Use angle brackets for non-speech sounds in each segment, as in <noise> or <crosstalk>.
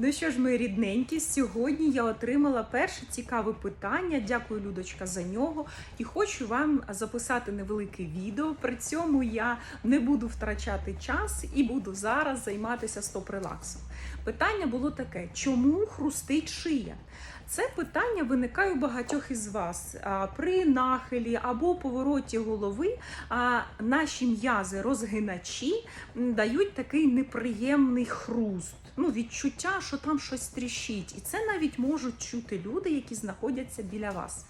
Ну що ж, мої рідненькі, сьогодні я отримала перше цікаве питання. Дякую, Людочка, за нього. І хочу вам записати невелике відео. При цьому я не буду втрачати час і буду зараз займатися стоп-релаксом. Питання було таке: чому хрустить шия? Це питання виникає у багатьох із вас при нахилі або повороті голови. Наші м'язи розгиначі дають такий неприємний хруст. Ну, відчуття, що там щось тріщить. І це навіть можуть чути люди, які знаходяться біля вас.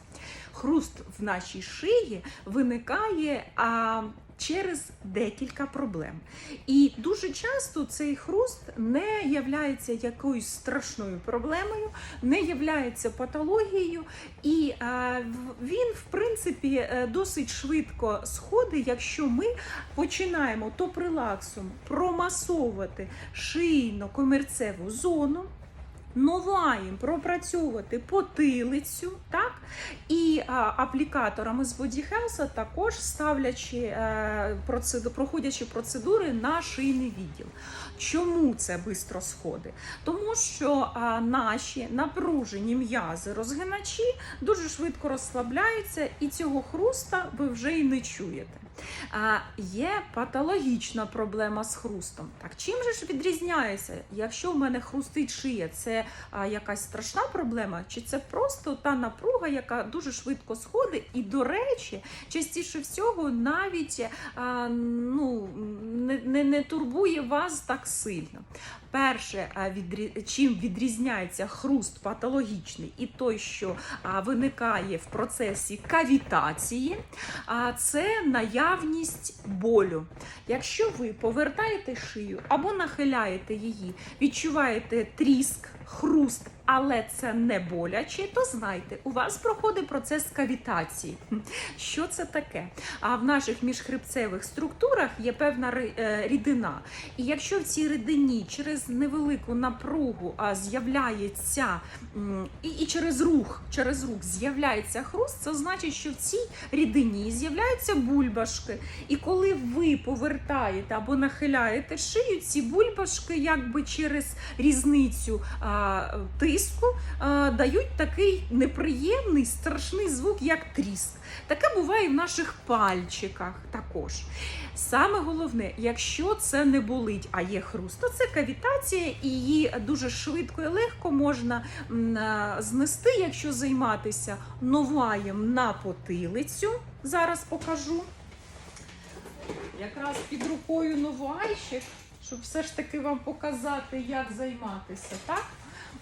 Хруст в нашій шиї виникає а, через декілька проблем. І дуже часто цей хруст не являється якоюсь страшною проблемою, не являється патологією, і е, він, в принципі, е, досить швидко сходить, якщо ми починаємо топ-релаксом промасовувати шийно-комірцеву зону. Новаєм пропрацьовувати потилицю, так? І а, аплікаторами з Body Health також ставлячи е, процеду, проходячи процедури на шийний відділ. Чому це швидко сходить? Тому що а, наші напружені м'язи розгиначі дуже швидко розслабляються, і цього хруста ви вже й не чуєте. Є патологічна проблема з хрустом. Так чим же ж відрізняється? Якщо в мене хрустить шия, це якась страшна проблема, чи це просто та напруга, яка дуже швидко сходить, і, до речі, частіше всього навіть ну, не, не, не турбує вас так сильно. Перше, чим відрізняється хруст патологічний і той, що виникає в процесі кавітації, це наявність болю. Якщо ви повертаєте шию або нахиляєте її, відчуваєте тріск, хруст, але це не боляче, то знайте, у вас проходить процес кавітації. <laughs> Що це таке? А в наших міжхребцевих структурах є певна е, рідина. І якщо в цій рідині через невелику напругу з'являється і, і через рух, через рух з'являється хруст, це значить, що в цій рідині з'являються бульбашки. І коли ви повертаєте або нахиляєте шию, ці бульбашки, якби через різницю тиску, дають такий неприємний, страшний звук, як тріск. Таке буває в наших пальчиках також. Саме головне, якщо це не болить, а є хруст, то це кавітація, і її дуже швидко і легко можна знести, якщо займатися новаєм на потилицю. Зараз покажу. Якраз під рукою новайчик, щоб все ж таки вам показати, як займатися, так?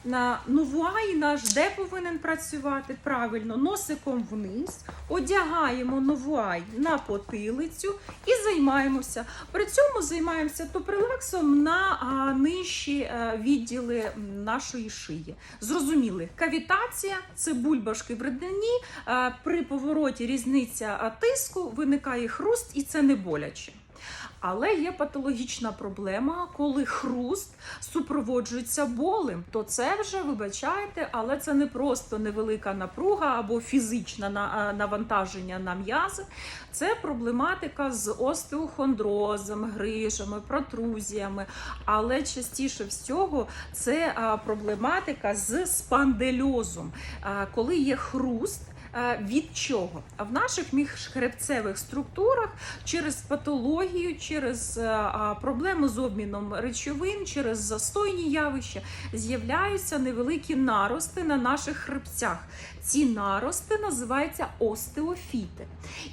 На новай наш де повинен працювати правильно, носиком вниз, одягаємо новай на потилицю і займаємося. При цьому займаємося топрелаксом на а, нижчі е, відділи нашої шиї. Зрозуміли, кавітація це бульбашки в рідині. е, При повороті різниця тиску виникає хруст, і це не боляче. Але є патологічна проблема, коли хруст супроводжується болем, то це вже вибачайте, але це не просто невелика напруга або фізичне навантаження на м'язи. Це проблематика з остеохондрозом, грижами, протрузіями. Але частіше всього це проблематика з спандельозом, коли є хруст. Е, Від чого? А в наших міжхребцевих структурах через патологію, через е, проблеми з обміном речовин, через застойні явища з'являються невеликі нарости на наших хребцях. Ці нарости називаються остеофіти.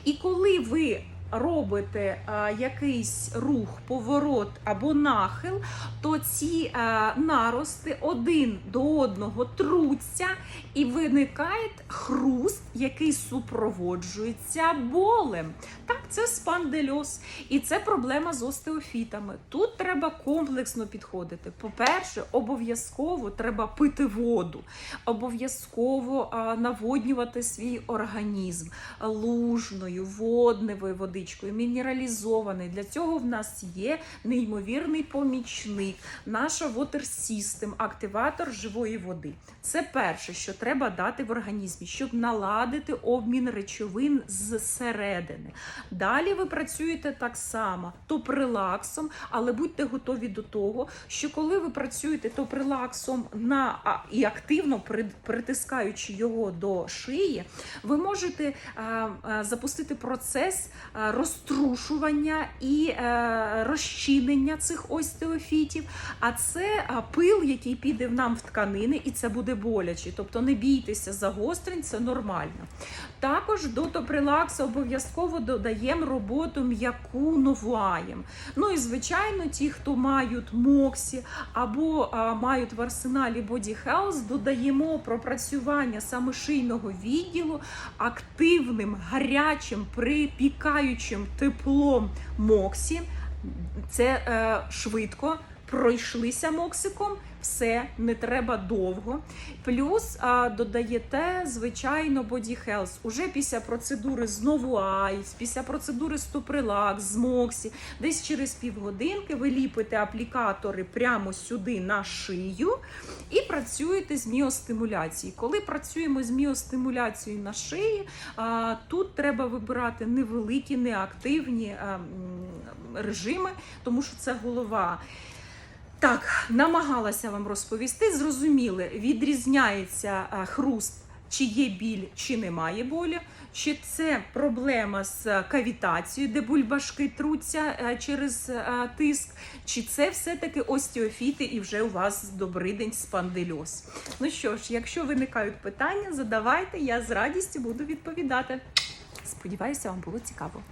І коли ви робите якийсь рух, поворот або нахил, то ці нарости один до одного труться і виникає хруст, який супроводжується болем. Так, це спандельоз. І це проблема з остеофітами. Тут треба комплексно підходити. По-перше, обов'язково треба пити воду, обов'язково наводнювати свій організм лужною, водневою водичкою. Водичкою, мінералізований. Для цього в нас є неймовірний помічник, наша Water System, активатор живої води. Це перше, що треба дати в організмі, щоб наладити обмін речовин зсередини. Далі ви працюєте так само, топрелаксом, але будьте готові до того, що коли ви працюєте топрелаксом на і активно при- притискаючи його до шиї, ви можете а, а, запустити процес а, розтрушування і е, розчинення цих остеофітів. А це пил, який піде нам в тканини, і це буде боляче. Тобто не бійтеся загострень, це нормально. Також до топрелаксу обов'язково додаємо роботу м'яку новаєм. Ну і звичайно, ті, хто мають моксі або мають в арсеналі Body Health, додаємо пропрацювання саме шийного відділу активним, гарячим, припікаючим теплом моксі. Це е, швидко. Пройшлися моксиком, все не треба довго. Плюс а, додаєте, звичайно, Body Health. Уже після процедури з Новуайс, після процедури Стопрелакс, з Моксі, десь через півгодинки ви ліпите аплікатори прямо сюди на шию і працюєте з міостимуляцією. Коли працюємо з міостимуляцією на шиї, а, тут треба вибирати невеликі, неактивні а, режими, тому що це голова. Так, намагалася вам розповісти. Зрозуміли, відрізняється хруст, чи є біль, чи немає болі. Чи це проблема з кавітацією, де бульбашки труться е, через е, тиск, чи це все-таки остеофіти і вже у вас добрий день спандильоз. Ну що ж, якщо виникають питання, задавайте, я з радістю буду відповідати. Сподіваюся, вам було цікаво.